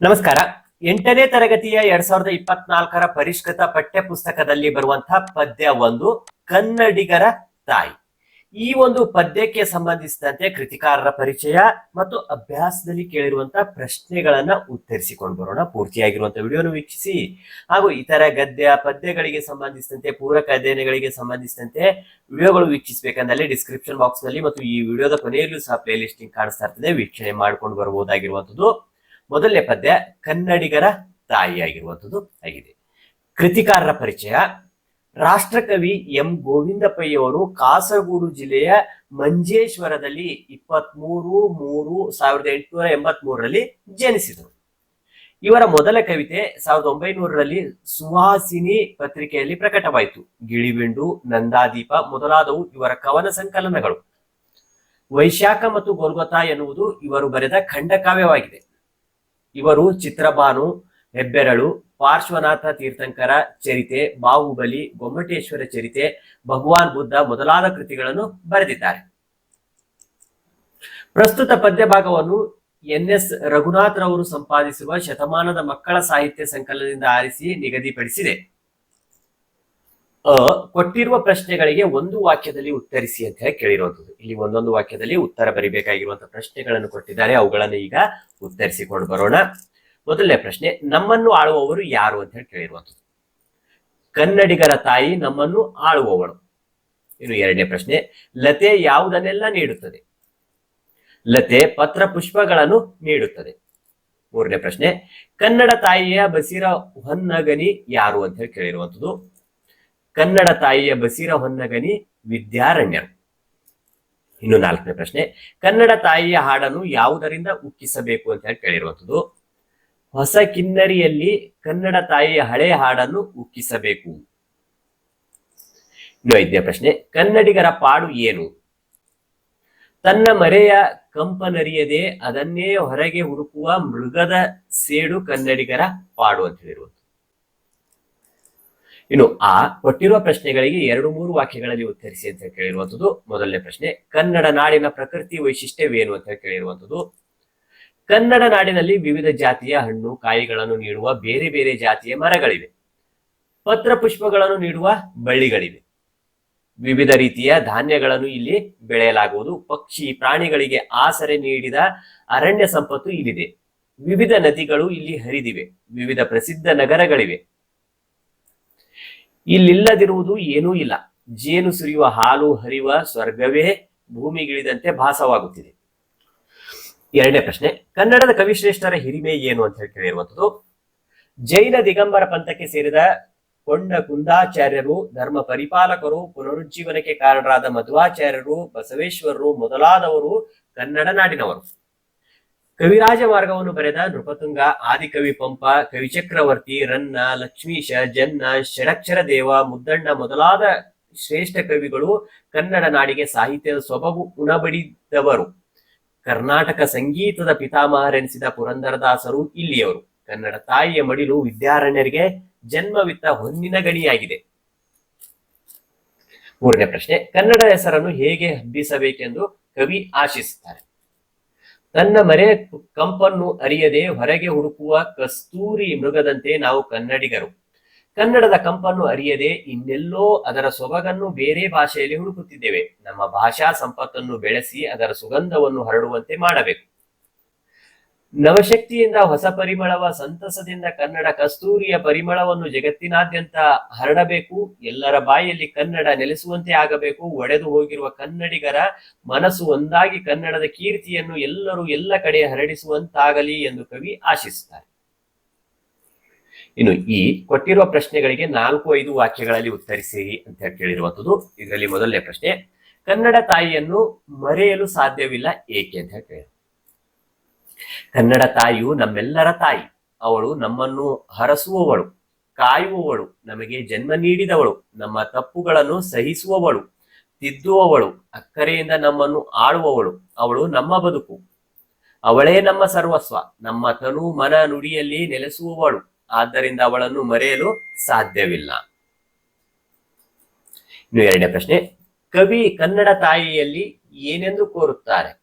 ನಮಸ್ಕಾರ. ಎಂಟನೇ ತರಗತಿಯ ಎರಡ್ ಸಾವಿರದ ಇಪ್ಪತ್ನಾಲ್ಕರ ಪರಿಷ್ಕೃತ ಪಠ್ಯ ಪುಸ್ತಕದಲ್ಲಿ ಬರುವಂತಹ ಪದ್ಯ ಒಂದು, ಕನ್ನಡಿಗರ ತಾಯಿ. ಈ ಒಂದು ಪದ್ಯಕ್ಕೆ ಸಂಬಂಧಿಸಿದಂತೆ ಕೃತಿಕಾರರ ಪರಿಚಯ ಮತ್ತು ಅಭ್ಯಾಸದಲ್ಲಿ ಕೇಳಿರುವಂತಹ ಪ್ರಶ್ನೆಗಳನ್ನ ಉತ್ತರಿಸಿಕೊಂಡು ಬರೋಣ. ಪೂರ್ತಿಯಾಗಿರುವಂತಹ ವಿಡಿಯೋನು ವೀಕ್ಷಿಸಿ. ಹಾಗೂ ಇತರ ಗದ್ಯ ಪದ್ಯಗಳಿಗೆ ಸಂಬಂಧಿಸಿದಂತೆ, ಪೂರಕ ಅಧ್ಯಯನಗಳಿಗೆ ಸಂಬಂಧಿಸಿದಂತೆ ವಿಡಿಯೋಗಳು ವೀಕ್ಷಿಸಬೇಕಂದಲ್ಲಿ ಡಿಸ್ಕ್ರಿಪ್ಷನ್ ಬಾಕ್ಸ್ನಲ್ಲಿ ಮತ್ತು ಈ ವಿಡಿಯೋದ ಕೊನೆಯಲ್ಲೂ ಸಹ ಪ್ಲೇ ಲಿಸ್ಟಿಂಗ್ ಕಾಣಿಸ್ತಾ ಇರ್ತದೆ. ವೀಕ್ಷಣೆ ಮಾಡ್ಕೊಂಡು ಬರಬಹುದಾಗಿರುವಂತದ್ದು ಮೊದಲನೇ ಪದ್ಯ ಕನ್ನಡಿಗರ ತಾಯಿಯಾಗಿರುವಂಥದ್ದು ಆಗಿದೆ. ಕೃತಿಕಾರರ ಪರಿಚಯ. ರಾಷ್ಟ್ರಕವಿ ಎಂ ಗೋವಿಂದಪ್ಪಯ್ಯವರು ಕಾಸರಗೋಡು ಜಿಲ್ಲೆಯ ಮಂಜೇಶ್ವರದಲ್ಲಿ ಇಪ್ಪತ್ಮೂರು ಮೂರು ಸಾವಿರದ ಎಂಟುನೂರ ಎಂಬತ್ ಮೂರರಲ್ಲಿ ಜನಿಸಿದರು. ಇವರ ಮೊದಲ ಕವಿತೆ ಸಾವಿರದ ಒಂಬೈನೂರರಲ್ಲಿ ಸುಹಾಸಿನಿ ಪತ್ರಿಕೆಯಲ್ಲಿ ಪ್ರಕಟವಾಯಿತು. ಗಿಳಿಬಿಂಡು, ನಂದಾದೀಪ ಮೊದಲಾದವು ಇವರ ಕವನ ಸಂಕಲನಗಳು. ವೈಶಾಖ ಮತ್ತು ಗೋಲ್ಗೊತಾ ಎನ್ನುವುದು ಇವರು ಬರೆದ ಖಂಡಕಾವ್ಯವಾಗಿದೆ. ಇವರು ಚಿತ್ರಬಾನು ಹೆಬ್ಬೆರಳು, ಪಾರ್ಶ್ವನಾಥ ತೀರ್ಥಂಕರ ಚರಿತೆ, ಬಾಹುಬಲಿ, ಗೊಮ್ಮಟೇಶ್ವರ ಚರಿತೆ, ಭಗವಾನ್ ಬುದ್ಧ ಮೊದಲಾದ ಕೃತಿಗಳನ್ನು ಬರೆದಿದ್ದಾರೆ. ಪ್ರಸ್ತುತ ಪದ್ಯ ಭಾಗವನ್ನು ಎನ್ ಎಸ್ ರಘುನಾಥ್ ರವರು ಸಂಪಾದಿಸುವ ಶತಮಾನದ ಮಕ್ಕಳ ಸಾಹಿತ್ಯ ಸಂಕಲನದಿಂದ ಆರಿಸಿ ನಿಗದಿಪಡಿಸಿದೆ. ಅ, ಕೊಟ್ಟಿರುವ ಪ್ರಶ್ನೆಗಳಿಗೆ ಒಂದು ವಾಕ್ಯದಲ್ಲಿ ಉತ್ತರಿಸಿ ಅಂತ ಹೇಳಿ ಕೇಳಿರುವಂತದ್ದು ಇಲ್ಲಿ ಒಂದೊಂದು ವಾಕ್ಯದಲ್ಲಿ ಉತ್ತರ ಬರಿಬೇಕಾಗಿರುವಂತಹ ಪ್ರಶ್ನೆಗಳನ್ನು ಕೊಟ್ಟಿದ್ದಾರೆ. ಅವುಗಳನ್ನು ಈಗ ಉತ್ತರಿಸಿಕೊಂಡು ಬರೋಣ. ಮೊದಲನೇ ಪ್ರಶ್ನೆ, ನಮ್ಮನ್ನು ಆಳುವವರು ಯಾರು ಅಂತ ಹೇಳಿ ಕೇಳಿರುವಂಥದ್ದು. ಕನ್ನಡಿಗರ ತಾಯಿ ನಮ್ಮನ್ನು ಆಳುವವಳು. ಇನ್ನು ಎರಡನೇ ಪ್ರಶ್ನೆ, ಲತೆ ಯಾವುದನ್ನೆಲ್ಲ ನೀಡುತ್ತದೆ? ಲತೆ ಪತ್ರ ಪುಷ್ಪಗಳನ್ನು ನೀಡುತ್ತದೆ. ಮೂರನೇ ಪ್ರಶ್ನೆ, ಕನ್ನಡ ತಾಯಿಯ ಬಸಿರ ಹೊನ್ನಗನಿ ಯಾರು ಅಂತ ಹೇಳಿ ಕೇಳಿರುವಂತದ್ದು ಕನ್ನಡ ತಾಯಿಯ ಬಸಿರ ಹೊನ್ನಗನಿ ವಿದ್ಯಾರಣ್ಯ. ಇನ್ನು ನಾಲ್ಕನೇ ಪ್ರಶ್ನೆ, ಕನ್ನಡ ತಾಯಿಯ ಹಾಡನ್ನು ಯಾವುದರಿಂದ ಉಕ್ಕಿಸಬೇಕು ಅಂತ ಹೇಳಿ ಕೇಳಿರುವಂತದ್ದು. ಹೊಸ ಕಿನ್ನರಿಯಲ್ಲಿ ಕನ್ನಡ ತಾಯಿಯ ಹಳೆ ಹಾಡನ್ನು ಉಕ್ಕಿಸಬೇಕು. ಇನ್ನು ಐದನೇ ಪ್ರಶ್ನೆ, ಕನ್ನಡಿಗರ ಪಾಡು ಏನು? ತನ್ನ ಮರೆಯ ಕಂಪನರಿಯದೆ ಅದನ್ನೇ ಹೊರಗೆ ಹುಡುಕುವ ಮೃಗದ ಸೇಡು ಕನ್ನಡಿಗರ ಪಾಡು ಅಂತ ಹೇಳಿರುವುದು ಇನ್ನು ಆ ಕೊಟ್ಟಿರುವ ಪ್ರಶ್ನೆಗಳಿಗೆ ಎರಡು ಮೂರು ವಾಕ್ಯಗಳಲ್ಲಿ ಉತ್ತರಿಸಿ ಅಂತ ಕೇಳಿರುವಂತದ್ದು ಮೊದಲನೇ ಪ್ರಶ್ನೆ, ಕನ್ನಡ ನಾಡಿನ ಪ್ರಕೃತಿ ವೈಶಿಷ್ಟ್ಯವೇನು ಅಂತ ಕೇಳಿರುವಂತದ್ದು. ಕನ್ನಡ ನಾಡಿನಲ್ಲಿ ವಿವಿಧ ಜಾತಿಯ ಹಣ್ಣು, ಕಾಯಿಗಳನ್ನು ನೀಡುವ ಬೇರೆ ಬೇರೆ ಜಾತಿಯ ಮರಗಳಿವೆ. ಪತ್ರ ಪುಷ್ಪಗಳನ್ನು ನೀಡುವ ಬಳ್ಳಿಗಳಿವೆ. ವಿವಿಧ ರೀತಿಯ ಧಾನ್ಯಗಳನ್ನು ಇಲ್ಲಿ ಬೆಳೆಯಲಾಗುವುದು. ಪಕ್ಷಿ ಪ್ರಾಣಿಗಳಿಗೆ ಆಸರೆ ನೀಡಿದ ಅರಣ್ಯ ಸಂಪತ್ತು ಇಲ್ಲಿದೆ. ವಿವಿಧ ನದಿಗಳು ಇಲ್ಲಿ ಹರಿದಿವೆ. ವಿವಿಧ ಪ್ರಸಿದ್ಧ ನಗರಗಳಿವೆ. ಇಲ್ಲಿಲ್ಲದಿರುವುದು ಏನೂ ಇಲ್ಲ. ಜೇನು ಸುರಿಯುವ ಹಾಲು ಹರಿಯುವ ಸ್ವರ್ಗವೇ ಭೂಮಿಗಿಳಿದಂತೆ ಭಾಸವಾಗುತ್ತಿದೆ. ಎರಡನೇ ಪ್ರಶ್ನೆ, ಕನ್ನಡದ ಕವಿಶ್ರೇಷ್ಠರ ಹಿರಿಮೆ ಏನು ಅಂತ ಹೇಳಿ ಕೇಳಿರುವಂಥದ್ದು ಜೈನ ದಿಗಂಬರ ಪಂಥಕ್ಕೆ ಸೇರಿದ ಕೊಂಡ ಕುಂದಾಚಾರ್ಯರು, ಧರ್ಮ ಪರಿಪಾಲಕರು, ಪುನರುಜ್ಜೀವನಕ್ಕೆ ಕಾರಣರಾದ ಮಧ್ವಾಚಾರ್ಯರು, ಬಸವೇಶ್ವರರು ಮೊದಲಾದವರು ಕನ್ನಡ ನಾಡಿನವರು. ಕವಿರಾಜ ಮಾರ್ಗವನ್ನು ಬರೆದ ನೃಪತುಂಗ, ಆದಿಕವಿ ಪಂಪ, ಕವಿಚಕ್ರವರ್ತಿ, ರನ್ನ, ಲಕ್ಷ್ಮೀಶ, ಜನ್ನ ಷಡಕ್ಷರ ದೇವ, ಮುದ್ದಣ್ಣ ಮೊದಲಾದ ಶ್ರೇಷ್ಠ ಕವಿಗಳು ಕನ್ನಡ ನಾಡಿಗೆ ಸಾಹಿತ್ಯದ ಸೊಬಗು ಉಣಬಡಿದವರು. ಕರ್ನಾಟಕ ಸಂಗೀತದ ಪಿತಾಮಹರೆನಿಸಿದ ಪುರಂದರದಾಸರು ಇಲ್ಲಿಯವರು. ಕನ್ನಡ ತಾಯಿಯ ಮಡಿಲು ವಿದ್ಯಾರಣ್ಯರಿಗೆ ಜನ್ಮವಿತ್ತ ಹೊನ್ನಿನ ಗಣಿಯಾಗಿದೆ. ಮೂರನೇ ಪ್ರಶ್ನೆ, ಕನ್ನಡ ಹೆಸರನ್ನು ಹೇಗೆ ಹಬ್ಬಿಸಬೇಕೆಂದು ಕವಿ ಆಶಿಸುತ್ತಾರೆ. ತನ್ನ ಮರೆ ಕಂಪನ್ನು ಅರಿಯದೆ ಹೊರಗೆ ಹುಡುಕುವ ಕಸ್ತೂರಿ ಮೃಗದಂತೆ ನಾವು ಕನ್ನಡಿಗರು. ಕನ್ನಡದ ಕಂಪನ್ನು ಅರಿಯದೆ ಇನ್ನೆಲ್ಲೋ ಅದರ ಸೊಬಗನ್ನು ಬೇರೆ ಭಾಷೆಯಲ್ಲಿ ಹುಡುಕುತ್ತಿದ್ದೇವೆ. ನಮ್ಮ ಭಾಷಾ ಸಂಪತ್ತನ್ನು ಬೆಳೆಸಿ ಅದರ ಸುಗಂಧವನ್ನು ಹರಡುವಂತೆ ಮಾಡಬೇಕು. ನವಶಕ್ತಿಯಿಂದ ಹೊಸ ಪರಿಮಳವ ಸಂತಸದಿಂದ ಕನ್ನಡ ಕಸ್ತೂರಿಯ ಪರಿಮಳವನ್ನು ಜಗತ್ತಿನಾದ್ಯಂತ ಹರಡಬೇಕು, ಎಲ್ಲರ ಬಾಯಲ್ಲಿ ಕನ್ನಡ ನೆಲೆಸುವಂತೆ ಆಗಬೇಕು, ಒಡೆದು ಹೋಗಿರುವ ಕನ್ನಡಿಗರ ಮನಸ್ಸು ಒಂದಾಗಿ ಕನ್ನಡದ ಕೀರ್ತಿಯನ್ನು ಎಲ್ಲರೂ ಎಲ್ಲ ಕಡೆ ಹರಡಿಸುವಂತಾಗಲಿ ಎಂದು ಕವಿ ಆಶಿಸುತ್ತಾರೆ ಇನ್ನು ಈ ಕೊಟ್ಟಿರುವ ಪ್ರಶ್ನೆಗಳಿಗೆ ನಾಲ್ಕು ಐದು ವಾಕ್ಯಗಳಲ್ಲಿ ಉತ್ತರಿಸಿ ಅಂತ ಹೇಳಿ ಕೇಳಿರುವಂತದ್ದು ಇದರಲ್ಲಿ ಮೊದಲನೇ ಪ್ರಶ್ನೆ, ಕನ್ನಡ ತಾಯಿಯನ್ನು ಮರೆಯಲು ಸಾಧ್ಯವಿಲ್ಲ ಏಕೆ ಅಂತ ಹೇಳಿ. ಕನ್ನಡ ತಾಯಿಯು ನಮ್ಮೆಲ್ಲರ ತಾಯಿ. ಅವಳು ನಮ್ಮನ್ನು ಹರಸುವವಳು, ಕಾಯುವವಳು, ನಮಗೆ ಜನ್ಮ ನೀಡಿದವಳು, ನಮ್ಮ ತಪ್ಪುಗಳನ್ನು ಸಹಿಸುವವಳು, ತಿದ್ದುವವಳು, ಅಕ್ಕರೆಯಿಂದ ನಮ್ಮನ್ನು ಆಳುವವಳು. ಅವಳು ನಮ್ಮ ಬದುಕು. ಅವಳೇ ನಮ್ಮ ಸರ್ವಸ್ವ, ನಮ್ಮ ತನು ಮನ ನುಡಿಯಲ್ಲಿ ನೆಲೆಸುವವಳು. ಆದ್ದರಿಂದ ಅವಳನ್ನು ಮರೆಯಲು ಸಾಧ್ಯವಿಲ್ಲ. ಇನ್ನು ಎರಡನೇ ಪ್ರಶ್ನೆ, ಕವಿ ಕನ್ನಡ ತಾಯಿಯಲ್ಲಿ ಏನೆಂದು ಕೋರುತ್ತಾರೆ?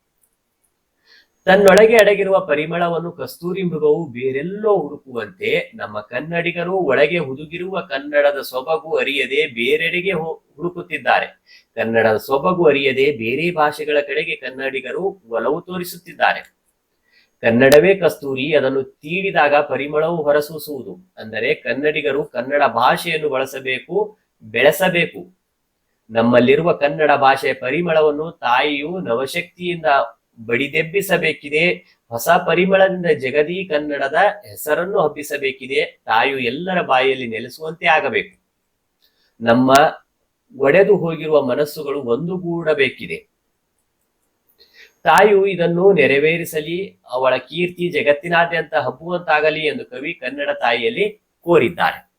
ತನ್ನೊಳಗೆ ಅಡಗಿರುವ ಪರಿಮಳವನ್ನು ಕಸ್ತೂರಿ ಮೃಗವು ಬೇರೆಲ್ಲೋ ಹುಡುಕುವಂತೆ ನಮ್ಮ ಕನ್ನಡಿಗರು ಒಳಗೆ ಹುದುಗಿರುವ ಕನ್ನಡದ ಸೊಬಗು ಅರಿಯದೆ ಬೇರೆಡೆಗೆ ಹುಡುಕುತ್ತಿದ್ದಾರೆ. ಕನ್ನಡದ ಸೊಬಗು ಅರಿಯದೆ ಬೇರೆ ಭಾಷೆಗಳ ಕಡೆಗೆ ಕನ್ನಡಿಗರು ಒಲವು ತೋರಿಸುತ್ತಿದ್ದಾರೆ. ಕನ್ನಡವೇ ಕಸ್ತೂರಿ, ಅದನ್ನು ತೀಡಿದಾಗ ಪರಿಮಳವು ಹೊರಸೂಸುವುದು. ಅಂದರೆ ಕನ್ನಡಿಗರು ಕನ್ನಡ ಭಾಷೆಯನ್ನು ಬಳಸಬೇಕು, ಬೆಳೆಸಬೇಕು. ನಮ್ಮಲ್ಲಿರುವ ಕನ್ನಡ ಭಾಷೆಯ ಪರಿಮಳವನ್ನು ತಾಯಿಯು ನವಶಕ್ತಿಯಿಂದ ಬಡಿದೆಬ್ಬಿಸಬೇಕಿದೆ ಹೊಸ ಪರಿಮಳದಿಂದ ಜಗದೀ ಕನ್ನಡದ ಹೆಸರನ್ನು ಹಬ್ಬಿಸಬೇಕಿದೆ, ತಾಯು ಎಲ್ಲರ ಬಾಯಲ್ಲಿ ನೆಲೆಸುವಂತೆ ಆಗಬೇಕು. ನಮ್ಮ ಒಡೆದು ಹೋಗಿರುವ ಮನಸ್ಸುಗಳು ಒಂದುಗೂಡಬೇಕಿದೆ ತಾಯು ಇದನ್ನು ನೆರವೇರಿಸಲಿ, ಅವಳ ಕೀರ್ತಿ ಜಗತ್ತಿನಾದ್ಯಂತ ಹಬ್ಬುವಂತಾಗಲಿ ಎಂದು ಕವಿ ಕನ್ನಡ ತಾಯಿಯಲ್ಲಿ ಕೋರಿದ್ದಾರೆ.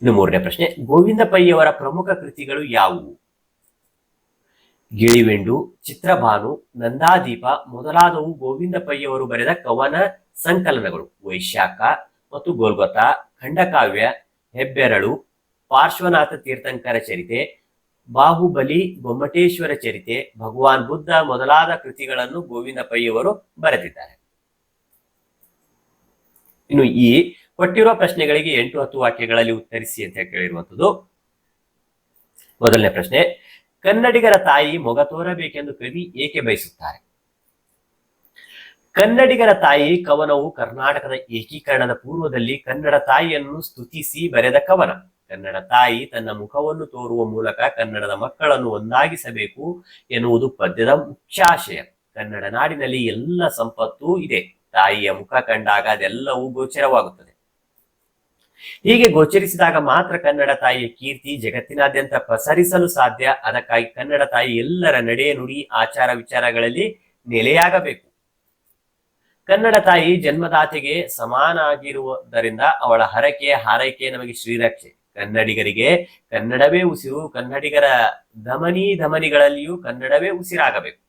ಇನ್ನು ಮೂರನೇ ಪ್ರಶ್ನೆ ಗೋವಿಂದ ಪೈಯವರ ಪ್ರಮುಖ ಕೃತಿಗಳು ಯಾವುವು? ಗಿಳಿವೆಂಡು, ಚಿತ್ರಭಾನು, ನಂದಾದೀಪ ಮೊದಲಾದವು ಗೋವಿಂದ ಪೈಯವರು ಬರೆದ ಕವನ ಸಂಕಲನಗಳು. ವೈಶಾಖ ಮತ್ತು ಗೋಲ್ಗೊತ ಖಂಡಕಾವ್ಯ, ಹೆಬ್ಬೆರಳು, ಪಾರ್ಶ್ವನಾಥ ತೀರ್ಥಂಕರ ಚರಿತೆ, ಬಾಹುಬಲಿ ಗೊಮ್ಮಟೇಶ್ವರ ಚರಿತೆ, ಭಗವಾನ್ ಬುದ್ಧ ಮೊದಲಾದ ಕೃತಿಗಳನ್ನು ಗೋವಿಂದ ಪೈಯವರು ಬರೆದಿದ್ದಾರೆ. ಇನ್ನು ಈ ಕೊಟ್ಟಿರುವ ಪ್ರಶ್ನೆಗಳಿಗೆ ಎಂಟು ಹತ್ತು ವಾಕ್ಯಗಳಲ್ಲಿ ಉತ್ತರಿಸಿ ಅಂತ ಕೇಳಿರುವಂಥದ್ದು. ಮೊದಲನೇ ಪ್ರಶ್ನೆ ಕನ್ನಡಿಗರ ತಾಯಿ ಮೊಗ ತೋರಬೇಕೆಂದು ಕವಿ ಏಕೆ ಬಯಸುತ್ತಾರೆ? ಕನ್ನಡಿಗರ ತಾಯಿ ಕವನವು ಕರ್ನಾಟಕದ ಏಕೀಕರಣದ ಪೂರ್ವದಲ್ಲಿ ಕನ್ನಡ ತಾಯಿಯನ್ನು ಸ್ತುತಿಸಿ ಬರೆದ ಕವನ. ಕನ್ನಡ ತಾಯಿ ತನ್ನ ಮುಖವನ್ನು ತೋರುವ ಮೂಲಕ ಕನ್ನಡದ ಮಕ್ಕಳನ್ನು ಒಂದಾಗಿಸಬೇಕು ಎನ್ನುವುದು ಪದ್ಯದ ಮುಖ್ಯಾಶಯ. ಕನ್ನಡ ನಾಡಿನಲ್ಲಿ ಎಲ್ಲ ಸಂಪತ್ತು ಇದೆ. ತಾಯಿಯ ಮುಖ ಕಂಡಾಗ ಅದೆಲ್ಲವೂ ಗೋಚರವಾಗುತ್ತದೆ. ಹೀಗೆ ಗೋಚರಿಸಿದಾಗ ಮಾತ್ರ ಕನ್ನಡ ತಾಯಿಯ ಕೀರ್ತಿ ಜಗತ್ತಿನಾದ್ಯಂತ ಪ್ರಸರಿಸಲು ಸಾಧ್ಯ. ಅದಕ್ಕಾಗಿ ಕನ್ನಡ ತಾಯಿ ಎಲ್ಲರ ನಡೆ ನುಡಿ ಆಚಾರ ವಿಚಾರಗಳಲ್ಲಿ ನೆಲೆಯಾಗಬೇಕು. ಕನ್ನಡ ತಾಯಿ ಜನ್ಮದಾತೆಗೆ ಸಮಾನಾಗಿರುವುದರಿಂದ ಅವಳ ಹರಕೆ, ಹಾರೈಕೆ ನಮಗೆ ಶ್ರೀರಕ್ಷೆ. ಕನ್ನಡಿಗರಿಗೆ ಕನ್ನಡವೇ ಉಸಿರು, ಕನ್ನಡಿಗರ ಧಮನಿ ಧಮನಿಗಳಲ್ಲಿಯೂ ಕನ್ನಡವೇ ಉಸಿರಾಗಬೇಕು.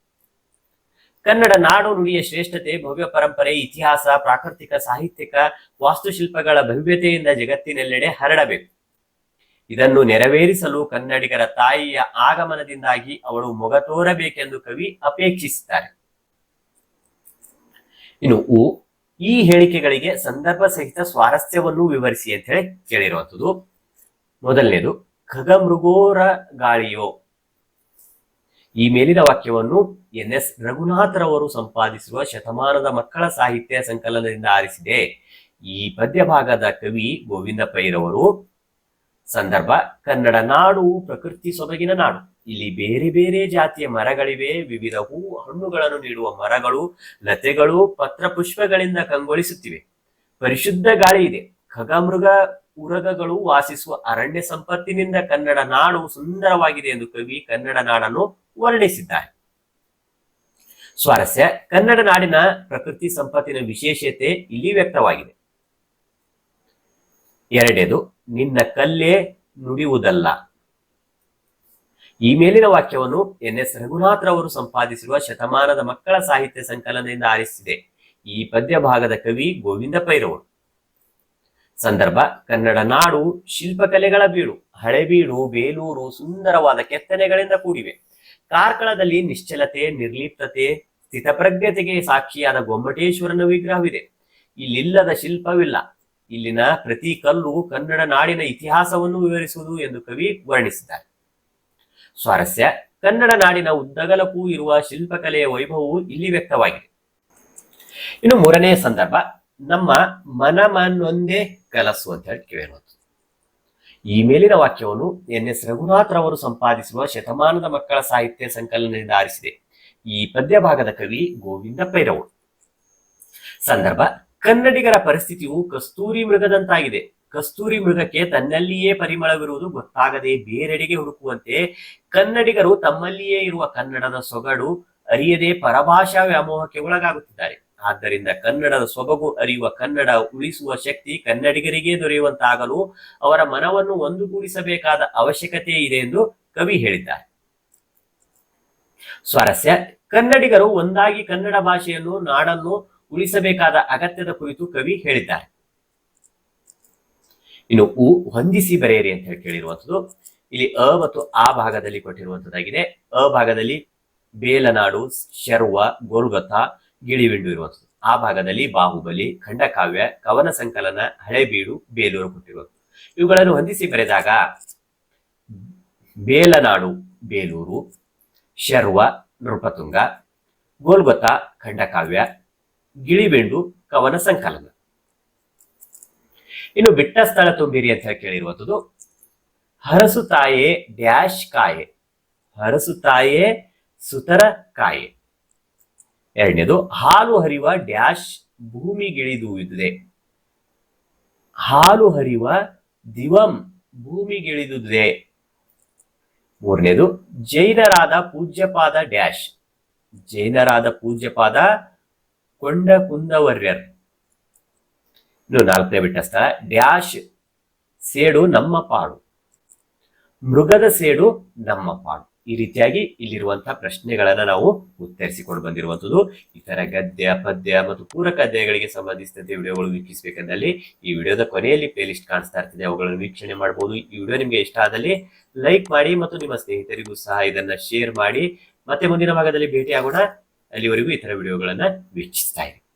ಕನ್ನಡ ನಾಡು ನುಡಿಯ ಶ್ರೇಷ್ಠತೆ, ಭವ್ಯ ಪರಂಪರೆ, ಇತಿಹಾಸ, ಪ್ರಾಕೃತಿಕ ಸಾಹಿತ್ಯಿಕ ವಾಸ್ತುಶಿಲ್ಪಗಳ ಭವ್ಯತೆಯಿಂದ ಜಗತ್ತಿನೆಲ್ಲೆಡೆ ಹರಡಬೇಕು. ಇದನ್ನು ನೆರವೇರಿಸಲು ಕನ್ನಡಿಗರ ತಾಯಿಯ ಆಗಮನದಿಂದಾಗಿ ಅವಳು ಮೊಗ ತೋರಬೇಕೆಂದು ಕವಿ ಅಪೇಕ್ಷಿಸಿದ್ದಾರೆ. ಇನ್ನು ಉ, ಈ ಹೇಳಿಕೆಗಳಿಗೆ ಸಂದರ್ಭ ಸಹಿತ ಸ್ವಾರಸ್ಯವನ್ನು ವಿವರಿಸಿ ಅಂತ ಹೇಳಿ ಕೇಳಿರುವಂಥದ್ದು. ಮೊದಲನೇದು, ಖಗಮೃಗೋರ ಗಾಳಿಯೋ? ಈ ಮೇಲಿನ ವಾಕ್ಯವನ್ನು ಎನ್ ಎಸ್ ರಘುನಾಥರವರು ಸಂಪಾದಿಸಿರುವ ಶತಮಾನದ ಮಕ್ಕಳ ಸಾಹಿತ್ಯ ಸಂಕಲನದಿಂದ ಆರಿಸಿದೆ. ಈ ಪದ್ಯ ಭಾಗದ ಕವಿ ಗೋವಿಂದ ಪೈರವರು, ಸಂದರ್ಭ, ಕನ್ನಡ ನಾಡು, ಪ್ರಕೃತಿ ಸೊಬಗಿನ ನಾಡು. ಇಲ್ಲಿ ಬೇರೆ ಬೇರೆ ಜಾತಿಯ ಮರಗಳಿವೆ, ವಿವಿಧ ಹೂ ಹಣ್ಣುಗಳನ್ನು ನೀಡುವ ಮರಗಳು, ಲತೆಗಳು ಪತ್ರ ಪುಷ್ಪಗಳಿಂದ ಕಂಗೊಳಿಸುತ್ತಿವೆ. ಪರಿಶುದ್ಧ ಗಾಳಿ ಇದೆ. ಖಗಮೃಗ ಉರಗಗಳು ವಾಸಿಸುವ ಅರಣ್ಯ ಸಂಪತ್ತಿನಿಂದ ಕನ್ನಡ ನಾಡು ಸುಂದರವಾಗಿದೆ ಎಂದು ಕವಿ ಕನ್ನಡ ನಾಡನ್ನು ವರ್ಣಿಸಿದ್ದಾರೆ. ಸ್ವಾರಸ್ಯ, ಕನ್ನಡ ನಾಡಿನ ಪ್ರಕೃತಿ ಸಂಪತ್ತಿನ ವಿಶೇಷತೆ ಇಲ್ಲಿ ವ್ಯಕ್ತವಾಗಿದೆ. ಎರಡೇದು ನಿನ್ನ ಕಲ್ಲೇ ನುಡಿಯುವುದಲ್ಲ. ಈ ಮೇಲಿನ ವಾಕ್ಯವನ್ನು ಎನ್ ಎಸ್ ರಘುನಾಥ್ರವರು ಸಂಪಾದಿಸಿರುವ ಶತಮಾನದ ಮಕ್ಕಳ ಸಾಹಿತ್ಯ ಸಂಕಲನದಿಂದ ಆರಿಸಿದೆ. ಈ ಪದ್ಯ ಭಾಗದ ಕವಿ ಗೋವಿಂದ ಪೈರವರು. ಸಂದರ್ಭ, ಕನ್ನಡ ನಾಡು, ಶಿಲ್ಪಕಲೆಗಳ ಬೀಡು ಹಳೆಬೀಡು ಬೇಲೂರು, ಸುಂದರವಾದ ಕೆತ್ತನೆಗಳಿಂದ ಕೂಡಿವೆ. ಕಾರ್ಕಳದಲ್ಲಿ ನಿಶ್ಚಲತೆ, ನಿರ್ಲಿಪ್ತತೆ, ಸ್ಥಿತಪ್ರಜ್ಞತೆಗೆ ಸಾಕ್ಷಿಯಾದ ಗೊಮ್ಮಟೇಶ್ವರನ ವಿಗ್ರಹವಿದೆ. ಇಲ್ಲಿಲ್ಲದ ಶಿಲ್ಪವಿಲ್ಲ. ಇಲ್ಲಿನ ಪ್ರತಿ ಕಲ್ಲು ಕನ್ನಡ ನಾಡಿನ ಇತಿಹಾಸವನ್ನು ವಿವರಿಸುವುದು ಎಂದು ಕವಿ ವರ್ಣಿಸಿದ್ದಾರೆ. ಸ್ವಾರಸ್ಯ, ಕನ್ನಡ ನಾಡಿನ ಉದ್ದಗಲಕ್ಕೂ ಇರುವ ಶಿಲ್ಪಕಲೆಯ ವೈಭವವು ಇಲ್ಲಿ ವ್ಯಕ್ತವಾಗಿದೆ. ಇನ್ನು ಮೂರನೇ ಸಂದರ್ಭ, ನಮ್ಮ ಮನಮನ್ನೊಂದೇ ಕಲಸು ಅಂತ ಹೇಳಿ ಕೇಳುವಂಥದ್ದು. ಈ ಮೇಲಿನ ವಾಕ್ಯವನ್ನು ಎನ್ ಎಸ್ ರಘುನಾಥ್ ರವರು ಸಂಪಾದಿಸುವ ಶತಮಾನದ ಮಕ್ಕಳ ಸಾಹಿತ್ಯ ಸಂಕಲನದಿಂದ ಆರಿಸಿದೆ ಈ ಪದ್ಯ ಭಾಗದ ಕವಿ ಗೋವಿಂದ ಪೈರವರು. ಸಂದರ್ಭ, ಕನ್ನಡಿಗರ ಪರಿಸ್ಥಿತಿಯು ಕಸ್ತೂರಿ ಮೃಗದಂತಾಗಿದೆ. ಕಸ್ತೂರಿ ಮೃಗಕ್ಕೆ ತನ್ನಲ್ಲಿಯೇ ಪರಿಮಳವಿರುವುದು ಗೊತ್ತಾಗದೆ ಬೇರೆಡೆಗೆ ಹುಡುಕುವಂತೆ ಕನ್ನಡಿಗರು ತಮ್ಮಲ್ಲಿಯೇ ಇರುವ ಕನ್ನಡದ ಸೊಗಡು ಅರಿಯದೆ ಪರಭಾಷಾ ವ್ಯಾಮೋಹಕ್ಕೆ ಒಳಗಾಗುತ್ತಿದ್ದಾರೆ. ಆದ್ದರಿಂದ ಕನ್ನಡದ ಸೊಬಗು ಅರಿಯುವ ಕನ್ನಡ ಉಳಿಸುವ ಶಕ್ತಿ ಕನ್ನಡಿಗರಿಗೆ ದೊರೆಯುವಂತಾಗಲು ಅವರ ಮನವನ್ನು ಒಂದುಗೂಡಿಸಬೇಕಾದ ಅವಶ್ಯಕತೆ ಇದೆ ಎಂದು ಕವಿ ಹೇಳಿದ್ದಾರೆ. ಸ್ವಾರಸ್ಯ, ಕನ್ನಡಿಗರು ಒಂದಾಗಿ ಕನ್ನಡ ಭಾಷೆಯನ್ನು, ನಾಡನ್ನು ಉಳಿಸಬೇಕಾದ ಅಗತ್ಯದ ಕುರಿತು ಕವಿ ಹೇಳಿದ್ದಾರೆ. ಇನ್ನು ಉ ಹೊಂದಿಸಿ ಬರೆಯಿರಿ ಅಂತ ಹೇಳಿ ಕೇಳಿರುವಂಥದ್ದು. ಇಲ್ಲಿ ಅ ಮತ್ತು ಆ ಭಾಗದಲ್ಲಿ ಕೊಟ್ಟಿರುವಂತದ್ದಾಗಿದೆ ಅ ಭಾಗದಲ್ಲಿ ಬೇಲನಾಡು, ಶರ್ವ ಗೋಲ್ಗೊಥ ಗಿಳಿವಿಂಡು ಇರುವಂಥದ್ದು ಆ ಭಾಗದಲ್ಲಿ ಬಾಹುಬಲಿ, ಖಂಡಕಾವ್ಯ, ಕವನ ಸಂಕಲನ, ಹಳೆಬೀಡು, ಬೇಲೂರು ಕೊಟ್ಟಿರುವಂಥದ್ದು ಇವುಗಳನ್ನು ಹೊಂದಿಸಿ ಬರೆದಾಗ ಬೇಲನಾಡು, ಬೇಲೂರು, ಶರ್ವ, ನೃಪತುಂಗ, ಗೋಲ್ಗೊತ್ತ, ಖಂಡಕಾವ್ಯ, ಗಿಳಿಬೆಂಡು, ಕವನ ಸಂಕಲನ. ಇನ್ನು ಬಿಟ್ಟ ಸ್ಥಳ ತುಂಬಿರಿ ಅಂತ ಹೇಳಿ ಕೇಳಿರುವಂಥದ್ದು ಹರಸು ತಾಯೇ ಡ್ಯಾಶ್ ಕಾಯೆ ಹರಸು ತಾಯೇ ಸುತರ ಕಾಯೆ. ಎರಡನೇದು, ಹಾಲು ಹರಿವ ಡ್ಯಾಶ್ ಭೂಮಿಗಿಳಿದುವುದಿದೆ ಹಾಲು ಹರಿವ ದಿವಂ ಭೂಮಿಗಿಳಿದುದೆ ಮೂರನೇದು, ಜೈನರಾದ ಪೂಜ್ಯಪಾದ ಡ್ಯಾಶ್. ಜೈನರಾದ ಪೂಜ್ಯಪಾದ ಕೊಂಡ ಕುಂದವರ್ಯರ್ ಇನ್ನು ನಾಲ್ಕನೇ ಬಿಟ್ಟ ಸ್ಥಳ ಡ್ಯಾಶ್ ಸೇಡು ನಮ್ಮ ಪಾಡು. ಮೃಗದ ಸೇಡು ನಮ್ಮ ಪಾಡು. ಈ ರೀತಿಯಾಗಿ ಇಲ್ಲಿರುವಂತಹ ಪ್ರಶ್ನೆಗಳನ್ನ ನಾವು ಉತ್ತರಿಸಿಕೊಂಡು ಬಂದಿರುವಂತದ್ದು ಇತರ ಗದ್ಯ, ಪದ್ಯ ಮತ್ತು ಪೂರಕ ಅಧ್ಯಾಯಗಳಿಗೆ ಸಂಬಂಧಿಸಿದಂತೆ ವಿಡಿಯೋಗಳು ವೀಕ್ಷಿಸಬೇಕಂದಲ್ಲಿ ಈ ವಿಡಿಯೋದ ಕೊನೆಯಲ್ಲಿ ಪ್ಲೇ ಲಿಸ್ಟ್ ಕಾಣಿಸ್ತಾ ಇರ್ತದೆ. ಅವುಗಳನ್ನು ವೀಕ್ಷಣೆ ಮಾಡಬಹುದು. ಈ ವಿಡಿಯೋ ನಿಮಗೆ ಇಷ್ಟ ಆದಲ್ಲಿ ಲೈಕ್ ಮಾಡಿ ಮತ್ತು ನಿಮ್ಮ ಸ್ನೇಹಿತರಿಗೂ ಸಹ ಇದನ್ನ ಶೇರ್ ಮಾಡಿ. ಮತ್ತೆ ಮುಂದಿನ ಭಾಗದಲ್ಲಿ ಭೇಟಿಯಾಗೋಣ. ಅಲ್ಲಿವರೆಗೂ ಇತರ ವಿಡಿಯೋಗಳನ್ನ ವೀಕ್ಷಿಸ್ತಾ ಇರಿ.